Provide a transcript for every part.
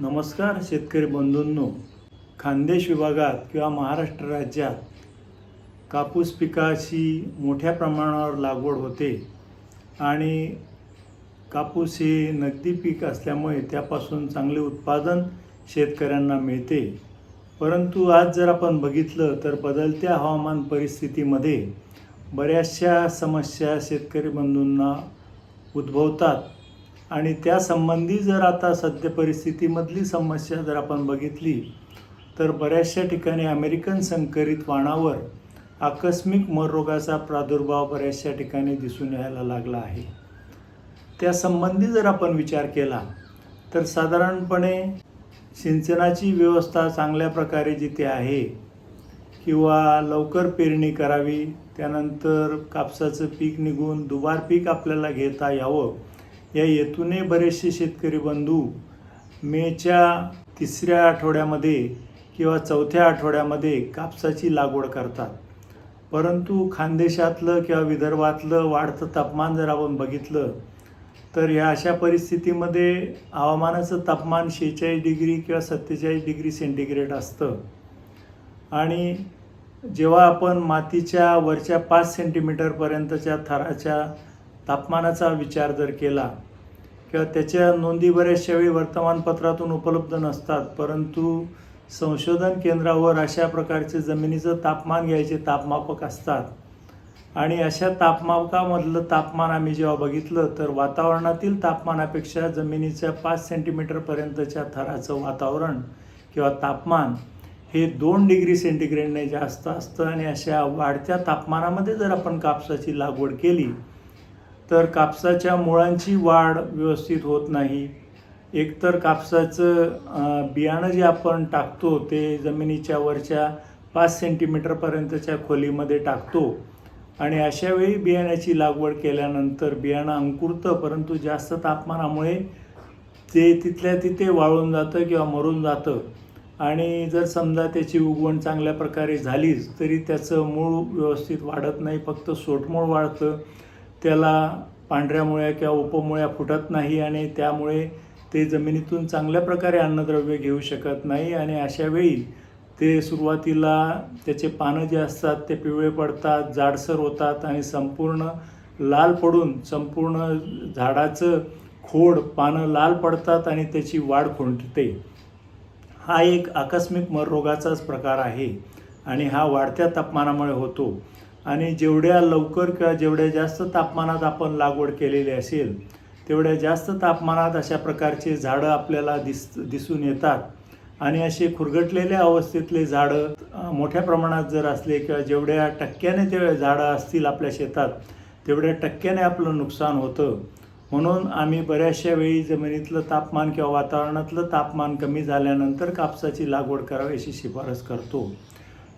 नमस्कार शेतकरी बंधूंनो. खानदेश विभागात किंवा महाराष्ट्र राज्यात कापूस पिकाची मोठ्या प्रमाणावर लागवड होते आणि कापूस हे नगदी पीक असल्यामुळे त्यापासून चांगले उत्पादन शेतकऱ्यांना मिळते. परंतु आज जर आपण बघितलं तर बदलत्या हवामान परिस्थितीमध्ये बऱ्याचशा समस्या शेतकरी बंधूंना उद्भवतात. आणि त्यासंबंधी जर आता सद्य परिस्थितीमधली समस्या जर आपण बघितली तर बऱ्याचशा ठिकाणी अमेरिकन संकरित वाणावर आकस्मिक मररोगाचा प्रादुर्भाव बऱ्याचशा ठिकाणी दिसून यायला लागला आहे. त्यासंबंधी जर आपण विचार केला तर साधारणपणे सिंचनाची व्यवस्था चांगल्या प्रकारे जिथे आहे किंवा लवकर पेरणी करावी त्यानंतर कापसाचं पीक निघून दुबार पीक आपल्याला घेता यावं या हेतूने बरेचसे शेतकरी बंधू मेच्या तिसऱ्या आठवड्यामध्ये किंवा चौथ्या आठवड्यामध्ये कापसाची लागवड करतात. परंतु खानदेशातलं किंवा विदर्भातलं वाढतं तापमान जर आपण बघितलं तर या अशा परिस्थितीमध्ये हवामानाचं तापमान शेहेचाळीस डिग्री किंवा सत्तेचाळीस डिग्री सेंटीग्रेड असतं. आणि जेव्हा आपण मातीच्या वरच्या पाच सेंटीमीटरपर्यंतच्या थराच्या तापमानाचा विचार जर केला किंवा त्याच्या नोंदी बऱ्याचशा वेळी वर्तमानपत्रातून उपलब्ध नसतात. परंतु संशोधन केंद्रावर अशा प्रकारचे जमिनीचं तापमान घ्यायचे तापमापक असतात. आणि अशा तापमापकामधलं तापमान आम्ही जेव्हा बघितलं तर वातावरणातील तापमानापेक्षा जमिनीच्या पाच सेंटीमीटरपर्यंतच्या थराचं वातावरण किंवा तापमान हे दोन डिग्री सेंटीग्रेडने जास्त असतं. आणि अशा वाढत्या तापमानामध्ये जर आपण कापसाची लागवड केली तर कापसाच्या मुळांची वाढ व्यवस्थित होत नाही. एकतर कापसाचं बियाणं जे आपण टाकतो ते जमिनीच्या वरच्या पाच सेंटीमीटरपर्यंतच्या खोलीमध्ये टाकतो. आणि अशा वेळी बियाण्याची लागवड केल्यानंतर बियाणं अंकुरतं परंतु जास्त तापमानामुळे ते तिथल्या तिथे वाळून जातं किंवा मरून जातं. आणि जर समजा त्याची उगवण चांगल्या प्रकारे झालीच तरी त्याचं मूळ व्यवस्थित वाढत नाही फक्त सोटमूळ वाढतं. त्याला पांढऱ्या मुळ्या किंवा उपमुळ्या फुटत नाही आणि त्यामुळे ते जमिनीतून चांगल्या प्रकारे अन्नद्रव्य घेऊ शकत नाही. आणि अशा वेळी ते सुरुवातीला त्याचे पानं जे असतात ते पिवळे पडतात जाडसर होतात आणि संपूर्ण लाल पडून संपूर्ण झाडाचं खोड पानं लाल पडतात आणि त्याची वाढ खुंटते. हा एक आकस्मिक मररोगाचाच प्रकार आहे आणि हा वाढत्या तापमानामुळे होतो. आणि जेवढ्या लवकर किंवा जेवढ्या जास्त तापमानात आपण लागवड केलेली असेल तेवढ्या जास्त तापमानात अशा प्रकारचे झाडं आपल्याला दिस दिसून येतात. आणि असे खुरगटलेल्या अवस्थेतले झाडं मोठ्या प्रमाणात जर असले किंवा जेवढ्या टक्क्याने ते झाडं असतील आपल्या शेतात तेवढ्या टक्क्याने आपलं नुकसान होतं. म्हणून आम्ही बऱ्याचशा वेळी जमिनीतलं तापमान किंवा वातावरणातलं तापमान कमी झाल्यानंतर कापसाची लागवड करावी अशी शिफारस करतो.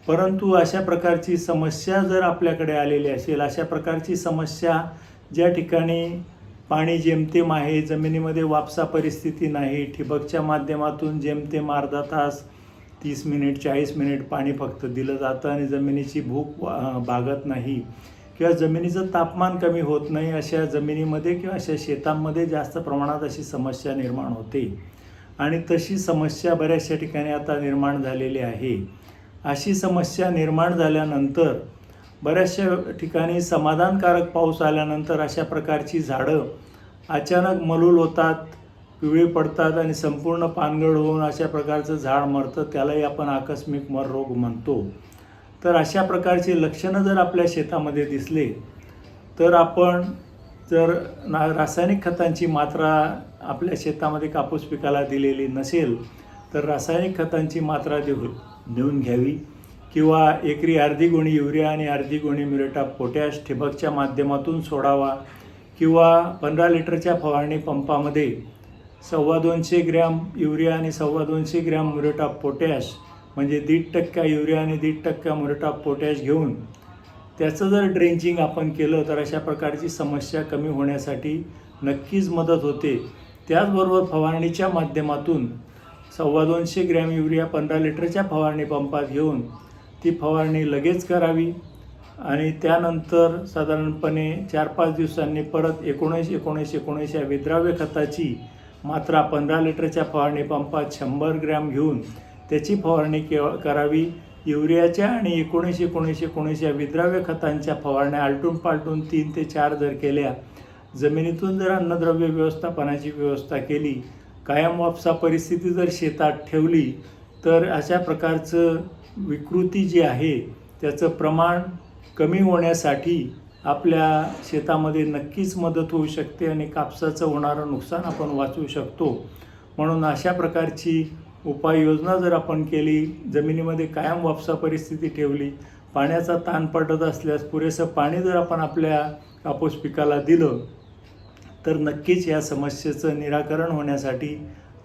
परंतु अशा प्रकारची समस्या जर आपल्याकडे आलेली असेल अशा प्रकारची समस्या ज्या ठिकाणी पाणी जेमतेम आहे जमिनीमध्ये वापसा परिस्थिती नाही ठिबकच्या माध्यमातून जेमतेम अर्धा तास तीस मिनिट चाळीस मिनिट पाणी फक्त दिलं जातं आणि जमिनीची भूक भागत नाही किंवा जमिनीचं तापमान कमी होत नाही अशा जमिनीमध्ये किंवा अशा शेतांमध्ये जास्त प्रमाणात अशी समस्या निर्माण होते. आणि तशी समस्या बऱ्याचशा ठिकाणी आता निर्माण झालेली आहे. अशी समस्या निर्माण झाल्यानंतर बऱ्याचशा ठिकाणी समाधानकारक पाऊस आल्यानंतर अशा प्रकारची झाडं अचानक मलूल होतात पिवळी पडतात आणि संपूर्ण पानगळ होऊन अशा प्रकारचं झाड मरतं त्यालाही आपण आकस्मिक मर रोग म्हणतो. तर अशा प्रकारची लक्षणं जर आपल्या शेतामध्ये दिसले तर आपण जर ना रासायनिक खतांची मात्रा आपल्या शेतामध्ये कापूस पिकाला दिलेली नसेल तर रासायनिक खतांची मात्रा देऊ देऊन घ्यावी किंवा एकरी अर्धी गुणी युरिया आणि अर्धी गुणी म्युरेटा पोटॅश ठिबकच्या माध्यमातून सोडावा किंवा पंधरा लिटरच्या फवारणी पंपामध्ये सव्वा दोनशे ग्रॅम युरिया आणि सव्वा दोनशे ग्रॅम म्युरेटा ऑफ पोटॅश म्हणजे दीड टक्का युरिया आणि दीड टक्का म्युरेटा ऑफ पोटॅश घेऊन त्याचं जर ड्रेंचिंग आपण केलं तर अशा प्रकारची समस्या कमी होण्यासाठी नक्कीच मदत होते. त्याचबरोबर फवारणीच्या माध्यमातून सव्वा दोनशे ग्रॅम युरिया पंधरा लिटरच्या फवारणी पंपात घेऊन ती फवारणी लगेच करावी. आणि त्यानंतर साधारणपणे चार पाच दिवसांनी परत एकोणीस एकोणीस एकोणीस या विद्राव्य खताची मात्रा पंधरा लिटरच्या फवारणी पंपात शंभर ग्रॅम घेऊन त्याची फवारणी के करावी. युरियाच्या आणि एकोणीसशे एकोणीसशे एकोणीस या विद्राव्य खतांच्या फवारण्या आलटून पालटून तीन ते चार जर केल्या जमिनीतून जर अन्नद्रव्य व्यवस्थापनाची व्यवस्था केली कायम वापसा परिस्थिती जर शेतात ठेवली तर अशा प्रकारचं विकृती जी आहे त्याचं प्रमाण कमी होण्यासाठी आपल्या शेतामध्ये नक्कीच मदत होऊ शकते आणि कापसाचं होणारं नुकसान आपण वाचवू शकतो. म्हणून अशा प्रकारची उपाययोजना जर आपण केली जमिनीमध्ये कायम वापसा परिस्थिती ठेवली पाण्याचा ताण पडत असल्यास पुरेसं पाणी जर आपण आपल्या कापूस पिकाला दिलं तर नक्कीच या समस्येचं निराकरण होण्यासाठी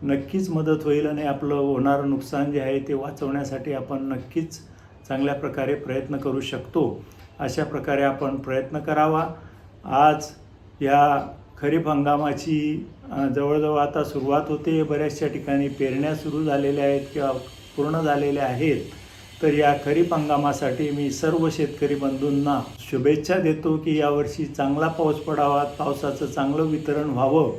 नक्कीच मदत होईल आणि आपलं होणारं नुकसान जे आहे ते वाचवण्यासाठी आपण नक्कीच चांगल्या प्रकारे प्रयत्न करू शकतो. अशा प्रकारे आपण प्रयत्न करावा. आज या खरीप हंगामाची जवळजवळ आता सुरुवात होते. बऱ्याचशा ठिकाणी पेरण्या सुरू झालेल्या आहेत किंवा पूर्ण झालेल्या आहेत. तर या खरीप हंगामासाठी मी सर्व शेतकरी बंधूंना शुभेच्छा देतो की यावर्षी चांगला पाऊस पडावा पावसाचं चांगलं वितरण व्हावं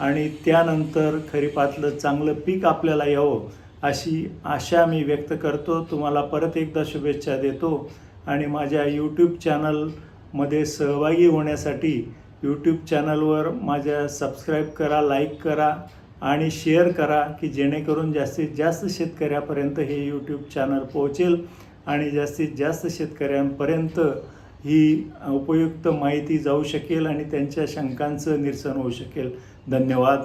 आणि त्यानंतर खरीपातलं चांगलं पीक आपल्याला यावं अशी आशा मी व्यक्त करतो. तुम्हाला परत एकदा शुभेच्छा देतो आणि माझ्या यूट्यूब चॅनलमध्ये सहभागी होण्यासाठी यूट्यूब चॅनलवर माझ्या सबस्क्राईब करा लाईक करा आणि शेअर करा की जेणेकरून जास्तीत जास्त शेतकऱ्यापर्यंत हे यूट्यूब चॅनल पोहोचेल आणि जास्तीत जास्त शेतकऱ्यांपर्यंत ही उपयुक्त माहिती जाऊ शकेल आणि त्यांच्या शंकांचं निरसन होऊ शकेल. धन्यवाद.